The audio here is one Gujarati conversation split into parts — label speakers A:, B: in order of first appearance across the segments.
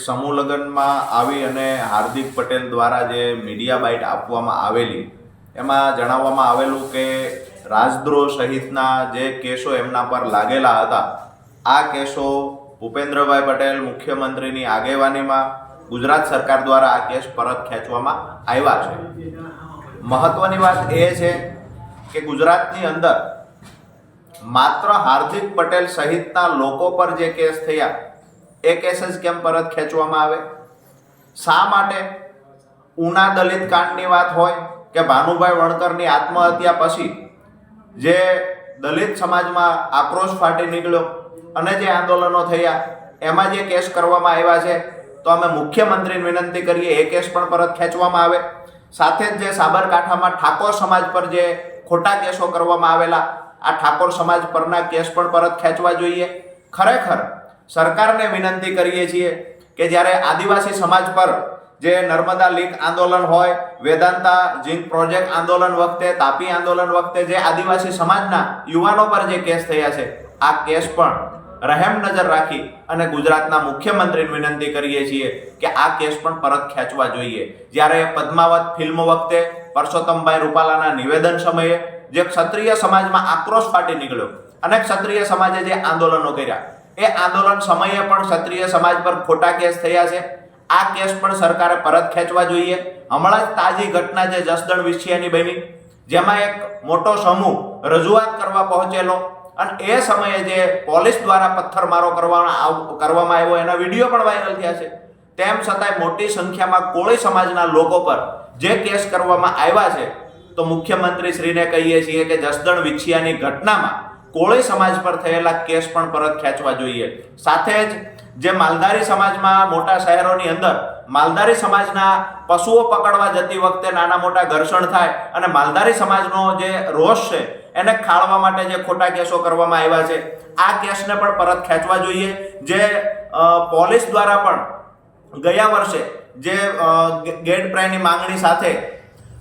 A: સમૂહ લગ્નમાં આવી અને હાર્દિક પટેલ દ્વારા જે મીડિયા બાઇટ આપવામાં આવેલી, એમાં જણાવવામાં આવેલું કે રાજદ્રોહ સહિતના જે કેસો એમના પર લાગેલા હતા, આ કેસો ભૂપેન્દ્રભાઈ પટેલ મુખ્યમંત્રીની આગેવાનીમાં ગુજરાત સરકાર દ્વારા આ કેસ પરત ખેંચવામાં આવ્યા છે. મહત્વની વાત એ છે કે ગુજરાતની અંદર માત્ર હાર્દિક પટેલ સહિતના લોકો પર જે કેસ થયા એ કેસ જ કેમ પરત ખેંચવામાં આવે? શા માટે? ઉના દલિત કાંડની વાત હોય કે ભાનુભાઈ વણકરની આત્મહત્યા પછી જે દલિત સમાજમાં આક્રોશ ફાટી નીકળ્યો અને જે આંદોલનો થયા, એમાં જે કેસ કરવામાં આવ્યા છે, તો અમે મુખ્યમંત્રીને વિનંતી કરીએ, એ કેસ પણ પરત ખેંચવામાં આવે. સાથે જ જે સાબરકાંઠામાં ઠાકોર સમાજ પર જે ખોટા કેસો કરવામાં આવેલા, આ ઠાકોર સમાજ પરના કેસ પણ પરત ખેંચવા જોઈએ. ખરેખર સરકારને વિનંતી કરીએ છીએ કે જ્યારે આદિવાસી સમાજ પર જે નર્મદા લીગ આંદોલન હોય, વેદાંતા જીન પ્રોજેક્ટ આંદોલન વખતે, તાપી આંદોલન વખતે જે આદિવાસી સમાજના યુવાનો પર જે કેસ થયા છે, આ કેસ પણ રહેમ નજર રાખી અને ગુજરાતના મુખ્યમંત્રીને વિનંતી કરીએ છીએ કે આ કેસ પણ પરત ખેંચવા જોઈએ. જ્યારે પદ્માવત ફિલ્મ વખતે પરસોત્તમભાઈ રૂપાલાના નિવેદન સમયે જે ક્ષત્રિય સમાજમાં આક્રોશ ફાટી નીકળ્યો અને ક્ષત્રિય સમાજે જે આંદોલનો કર્યા એ આંદોલન સમયે પણ ક્ષત્રિય સમાજ પર ખોટા કેસ થયા છે. આ કેસ પણ સરકારે પરત ખેંચવા જોઈએ. હમણાં જ તાજી ઘટના જે જસદણ વિછિયાની બની, જેમાં એક મોટો સમૂહ રજૂઆત કરવા પહોંચેલો અને એ સમયે જે પોલીસ દ્વારા પથ્થરમારો કરવામાં કરવામાં આવ્યો, એના વીડિયો પણ વાયરલ થયા છે. તેમ છતાંય મોટી સંખ્યામાં કોળી સમાજના લોકો પર જે કેસ કરવામાં આવ્યા છે, તો મુખ્યમંત્રી શ્રીને કહીએ છીએ કે જસદણ વિછિયાની ઘટનામાં કોળી સમાજ પર થયેલા કેસ પણ પરત ખેંચવા જોઈએ. સાથે જ જે માલધારી સમાજમાં મોટા શહેરોની અંદર માલધારી સમાજના પશુઓ પકડવા જતી વખતે નાના મોટા ઘર્ષણ થાય અને માલધારી સમાજનો જે રોષ છે એને ખાળવા માટે જે ખોટા કેસો કરવામાં આવ્યા છે આ કેસને પણ પરત ખેંચવા જોઈએ. જે પોલીસ દ્વારા પણ ગયા વર્ષે જે અ, ગેટ પ્રાયની માંગણી સાથે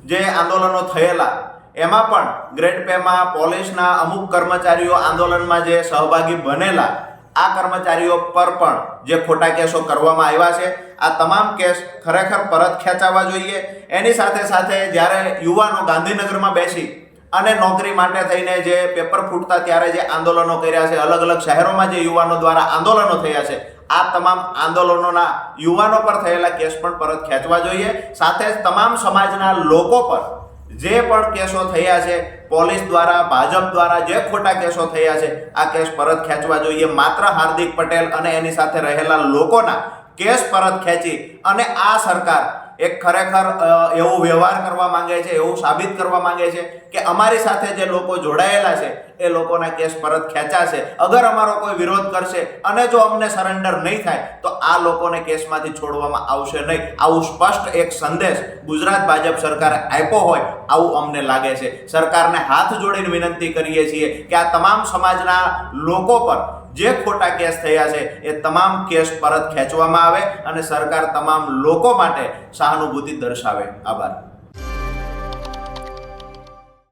A: જે આંદોલનો થયેલા એમાં પણ ગ્રેડ પેમાં પોલીસના અમુક કર્મચારીઓ આંદોલનમાં જે સહભાગી બનેલા, આ કર્મચારીઓ પર પણ જે ખોટા કેસો કરવામાં આવ્યા છે, આ તમામ કેસ ખરેખર પરત ખેંચાવા જોઈએ. એની સાથે સાથે જ્યારે યુવાનો ગાંધીનગરમાં બેસી અને નોકરી માટે થઈને જે પેપર ફૂટતા ત્યારે જે આંદોલનો કર્યા છે, અલગ અલગ શહેરોમાં જે યુવાનો દ્વારા આંદોલનો થયા છે, આ તમામ આંદોલનોના યુવાનો પર થયેલા કેસ પણ પરત ખેંચવા જોઈએ. સાથે તમામ સમાજના લોકો પર જે પણ કેસો થયા છે, પોલીસ દ્વારા, ભાજપ દ્વારા, જે ખોટા કેસો થયા છે, આ કેસ પરત ખેંચવા જોઈએ. માત્ર હાર્દિક પટેલ અને એની સાથે રહેલા લોકોના કેસ પરત ખેંચી અને આ સરકાર એક ખરેખર એવો વ્યવહાર કરવા માંગે છે, એવું સાબિત કરવા માંગે છે કે અમારી સાથે જે લોકો જોડાયેલા છે, એ લોકોના કેસ પરત ખેંચાશે. અગર અમારો કોઈ વિરોધ કરશે અને જો અમને સરેન્ડર નહીં થાય, તો આ લોકોને કેસમાંથી છોડવામાં આવશે નહીં. આવું સ્પષ્ટ એક સંદેશ ગુજરાત ભાજપ સરકારે આપ્યો હોય, આવું અમને લાગે છે. સરકારને હાથ જોડીને વિનંતી કરીએ છીએ કે આ તમામ સમાજના લોકો પર જે ખોટા કેસ થયા છે, એ તમામ કેસ પરત ખેંચવામાં આવે અને સરકાર તમામ લોકો માટે સહાનુભૂતિ દર્શાવે. આભાર.